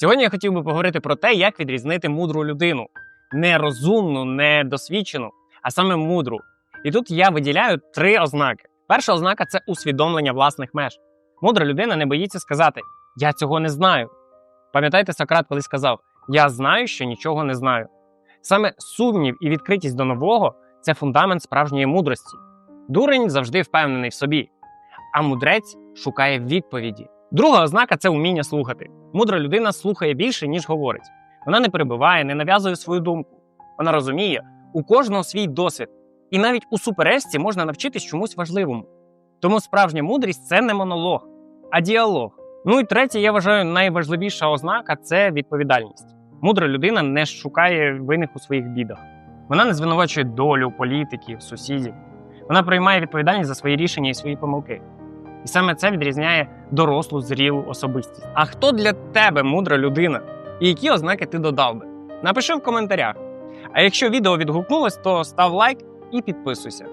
Сьогодні я хотів би поговорити про те, як відрізнити мудру людину. Не розумну, не досвідчену, а саме мудру. І тут я виділяю три ознаки. Перша ознака це усвідомлення власних меж. Мудра людина не боїться сказати: Я цього не знаю. Пам'ятаєте, Сократ колись сказав: Я знаю, що нічого не знаю. Саме сумнів і відкритість до нового це фундамент справжньої мудрості. Дурень завжди впевнений в собі, а мудрець шукає відповіді. Друга ознака це вміння слухати. Мудра людина слухає більше, ніж говорить. Вона не перебиває, не нав'язує свою думку. Вона розуміє, у кожного свій досвід, і навіть у суперечці можна навчитись чомусь важливому. Тому справжня мудрість це не монолог, а діалог. Ну і третє, я вважаю, найважливіша ознака це відповідальність. Мудра людина не шукає винних у своїх бідах. Вона не звинувачує долю, політиків, сусідів. Вона приймає відповідальність за свої рішення і свої помилки. І саме це відрізняє дорослу, зрілу особистість. А хто для тебе мудра людина? І які ознаки ти додав би? Напиши в коментарях. А якщо відео відгукнулось, то став лайк і підписуйся.